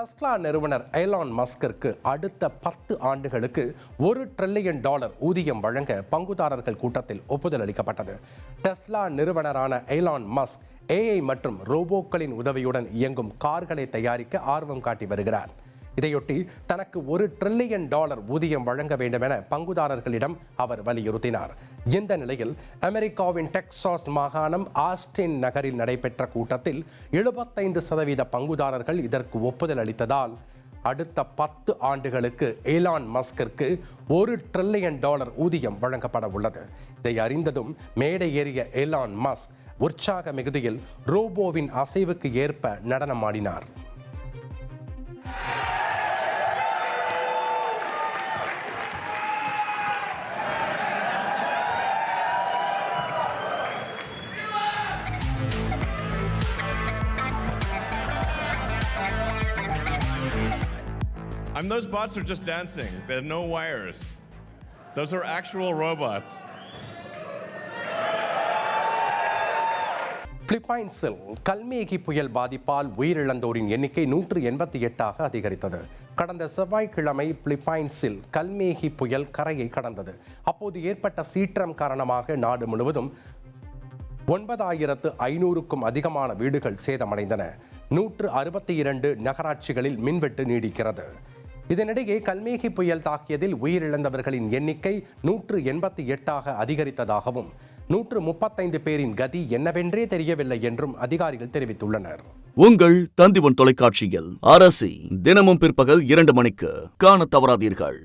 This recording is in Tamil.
டஸ்லா நிறுவனர் ஐலான் மஸ்கிற்கு அடுத்த பத்து ஆண்டுகளுக்கு ஒரு ட்ரில்லியன் டாலர் ஊதியம் வழங்க பங்குதாரர்கள் கூட்டத்தில் ஒப்புதல் அளிக்கப்பட்டது. டெஸ்லா நிறுவனரான ஐலான் மஸ்க் ஏஐ மற்றும் ரோபோக்களின் உதவியுடன் இயங்கும் கார்களை தயாரிக்க ஆர்வம் காட்டி வருகிறார். இதையொட்டி தனக்கு ஒரு ட்ரில்லியன் டாலர் ஊதியம் வழங்க வேண்டும் என பங்குதாரர்களிடம் அவர் வலியுறுத்தினார். இந்த நிலையில் அமெரிக்காவின் டெக்சாஸ் மாகாணம் ஆஸ்டின் நகரில் நடைபெற்ற கூட்டத்தில் எழுபத்தைந்து சதவீத பங்குதாரர்கள் இதற்கு ஒப்புதல் அளித்ததால் அடுத்த பத்து ஆண்டுகளுக்கு ஏலான் மஸ்கிற்கு ஒரு ட்ரில்லியன் டாலர் ஊதியம் வழங்கப்பட உள்ளது. இதை அறிந்ததும் மேடை ஏறிய ஏலான் மஸ்க் உற்சாக மிகுதியில் ரோபோவின் அசைவுக்கு ஏற்ப நடனமாடினார். And those bots are just dancing. There are no wires. Those are actual robots. பிலிப்பைன்ஸில் கல்மேகி புயல் பாதிப்பால் உயிரிழந்தோரின் எண்ணிக்கை நூற்று எண்பத்தி எட்டாக அதிகரித்தது கடந்த செவ்வாய்க்கிழமை பிலிப்பைன்ஸில் கல்மேகி புயல் கரையை கடந்தது அப்போது ஏற்பட்ட சீற்றம் காரணமாக நாடு முழுவதும் ஒன்பதாயிரத்து ஐநூறுக்கும் அதிகமான வீடுகள் சேதமடைந்தன நூற்று அறுபத்தி இரண்டு நகராட்சிகளில் மின்வெட்டு நீடிக்கிறது இதனிடையே கல்மேகி புயல் தாக்கியதில் உயிரிழந்தவர்களின் எண்ணிக்கை நூற்று எண்பத்தி எட்டாக அதிகரித்ததாகவும் நூற்று முப்பத்தைந்து பேரின் கதி என்னவென்றே தெரியவில்லை என்றும் அதிகாரிகள் தெரிவித்துள்ளனர். உங்கள் தந்திவன் தொலைக்காட்சியில் அரசி தினமும் பிற்பகல் இரண்டு மணிக்கு காணத் தவறாதீர்கள்.